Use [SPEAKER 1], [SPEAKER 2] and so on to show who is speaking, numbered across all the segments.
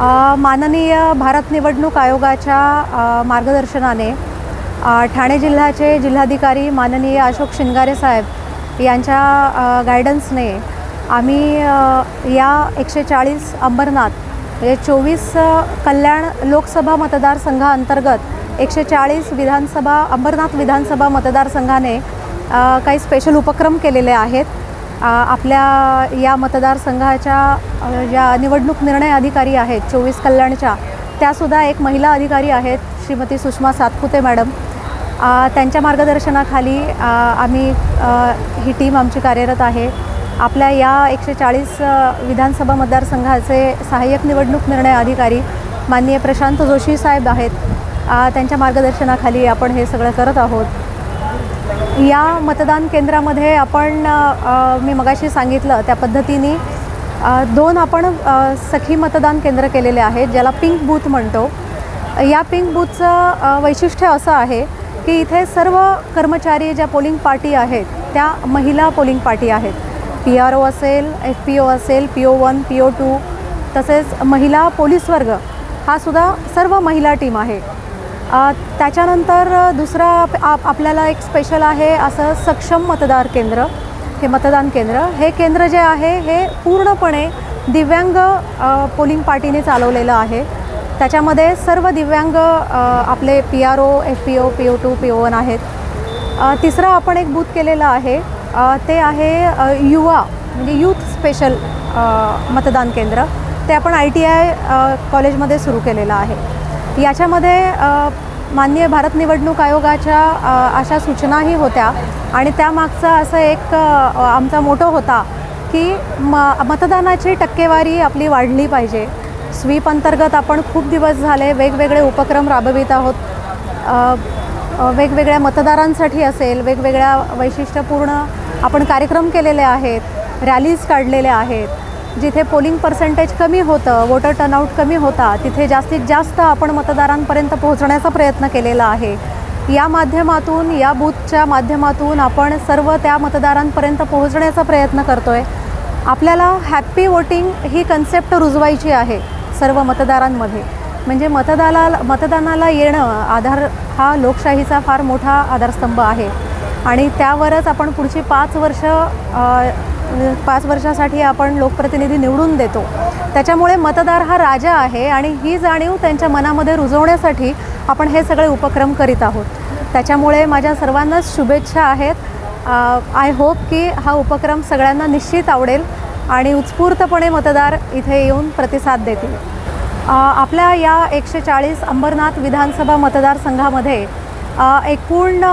[SPEAKER 1] माननीय भारत निवडणूक आयोगाच्या मार्गदर्शनाने ठाणे जिल्ह्याचे जिल्हाधिकारी माननीय अशोक शिंगारे साहेब यांच्या गायडन्सने आम्ही या एकशे चाळीस अंबरनाथ म्हणजे चोवीस कल्याण लोकसभा मतदारसंघाअंतर्गत एकशे चाळीस विधानसभा अंबरनाथ विधानसभा मतदारसंघाने काही स्पेशल उपक्रम केलेले आहेत. आपल्या या मतदारसंघाच्या ज्या निवडणूक निर्णय अधिकारी आहेत चोवीस कल्याणच्या त्यासुद्धा एक महिला अधिकारी आहेत श्रीमती सुषमा सातपुते मॅडम. त्यांच्या मार्गदर्शनाखाली आम्ही ही टीम आमची कार्यरत आहे. आपल्या या एकशे चाळीस विधानसभा मतदारसंघाचे सहाय्यक निवडणूक निर्णय अधिकारी माननीय प्रशांत जोशी साहेब आहेत. त्यांच्या मार्गदर्शनाखाली आपण हे सगळं करत आहोत. या मतदान केंद्रामध्ये आपण मी मगाशी सांगितलं त्या पद्धतीने दोन आपण सखी मतदान केंद्र केलेले आहेत ज्याला पिंक बूथ म्हणतो. या पिंक बूथचं वैशिष्ट्य असं आहे की इथे सर्व कर्मचारी ज्या पोलिंग पार्टी आहेत त्या महिला पोलिंग पार्टी आहेत. पी आर ओ असेल एफ पी ओ असेल P O one P O two तसेच महिला पोलीस वर्ग हा सुद्धा सर्व महिला टीम आहे. त्याच्यानंतर दुसरा आप- आपल्याला एक स्पेशल आहे असं सक्षम मतदार केंद्र हे मतदान केंद्र. हे केंद्र जे आहे हे पूर्णपणे दिव्यांग पोलिंग पार्टीने चालवलेलं आहे. त्याच्यामध्ये सर्व दिव्यांग आपले P R O F P O P O two P O one आहेत. तिसरं आपण एक बूथ केलेलं आहे. ते आहे युवा म्हणजे यूथ स्पेशल मतदान केंद्र. ते आपण आय टी आय कॉलेजमध्ये सुरू केलेलं आहे. याच्यामध्ये माननीय भारत निवडणूक आयोगाच्या अशा सूचनाही होत्या. आणि त्यामागचा असं एक आमचा मोठं होता की म मतदानाची टक्केवारी आपली वाढली पाहिजे. स्वीप अंतर्गत आपण खूप दिवस झाले वेगवेगळे उपक्रम राबवित आहोत. वेगवेगळ्या मतदारांसाठी असेल वेगवेगळ्या वैशिष्ट्यपूर्ण आपण कार्यक्रम केलेले आहेत रॅलीज काढलेल्या आहेत. जिथे पोलिंग पर्सेंटेज कमी होतं वोटर टर्नआउट कमी होता तिथे जास्तीत जास्त आपण मतदारांपर्यंत पोहोचण्याचा प्रयत्न केलेला आहे. या माध्यमातून या बूथच्या माध्यमातून आपण सर्व त्या मतदारांपर्यंत पोहोचण्याचा प्रयत्न करतो आहे आपल्याला हॅप्पी वोटिंग ही कन्सेप्ट रुजवायची आहे सर्व मतदारांमध्ये. म्हणजे मतदाला मतदानाला येणं आधार हा लोकशाहीचा फार मोठा आधारस्तंभ आहे. आणि त्यावरच आपण पुढची पाच वर्ष पाच वर्षासाठी आपण लोकप्रतिनिधी निवडून देतो. त्याच्यामुळे मतदार हा राजा आहे आणि ही जाणीव त्यांच्या मनामध्ये रुजवण्यासाठी आपण हे सगळे उपक्रम करीत आहोत. त्याच्यामुळे माझ्या सर्वांनाच शुभेच्छा आहेत. आय होप की हा उपक्रम सगळ्यांना निश्चित आवडेल आणि उत्स्फूर्तपणे मतदार इथे येऊन प्रतिसाद देतील. आपल्या या एकशे चाळीस अंबरनाथ विधानसभा मतदारसंघामध्ये एकूण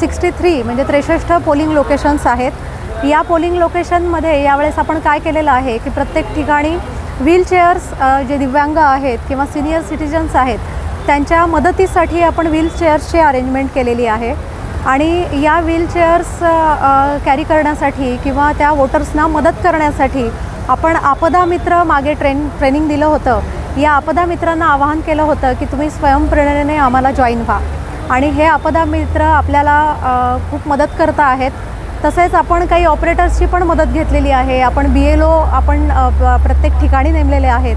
[SPEAKER 1] सिक्स्टी थ्री म्हणजे त्रेसष्ट पोलिंग लोकेशन्स आहेत. या पोलिंग लोकेशनमध्ये यावेळेस आपण काय केलेलं आहे की प्रत्येक ठिकाणी व्हीलचेअर्स जे दिव्यांग आहेत किंवा सिनियर सिटिझन्स आहेत त्यांच्या मदतीसाठी आपण व्हीलचेअर्सची अरेंजमेंट केलेली आहे. आणि या व्हीलचेअर्स कॅरी करण्यासाठी किंवा त्या वोटर्सना मदत करण्यासाठी आपण आपदा मित्र मागे ट्रेन ट्रेनिंग दिलं होतं. या आपदा मित्रांना आवाहन केलं होतं की तुम्ही स्वयंप्रेरणेने आम्हाला जॉईन व्हा. आणि हे आपदा मित्र आपल्याला खूप मदत करत आहेत. तसेच आपण काही ऑपरेटर्सची पण मदत घेतलेली आहे. आपण बी एल ओ आपण प्रत्येक ठिकाणी नेमलेले आहेत.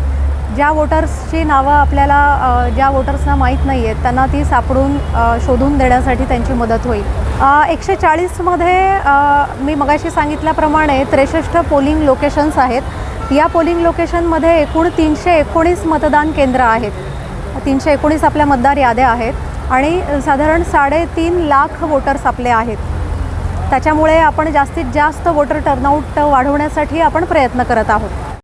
[SPEAKER 1] ज्या वोटर्सची नावं आपल्याला ज्या वोटर्सना माहीत नाही आहेत त्यांना ती सापडून शोधून देण्यासाठी त्यांची मदत होईल. एकशे चाळीसमध्ये मी मगाशी सांगितल्याप्रमाणे त्रेसष्ट पोलिंग लोकेशन्स आहेत. या पोलिंग लोकेशनमध्ये एकूण तीनशे एकोणीस मतदान केंद्र आहेत. तीनशे एकोणीस आपल्या मतदार याद्या आहेत. आणि साधारण साडेतीन लाख वोटर्स आपले आहेत. त्याच्यामुळे आपण जास्तीत जास्त वोटर टर्नआउट वाढवण्यासाठी आपण प्रयत्न करत आहोत.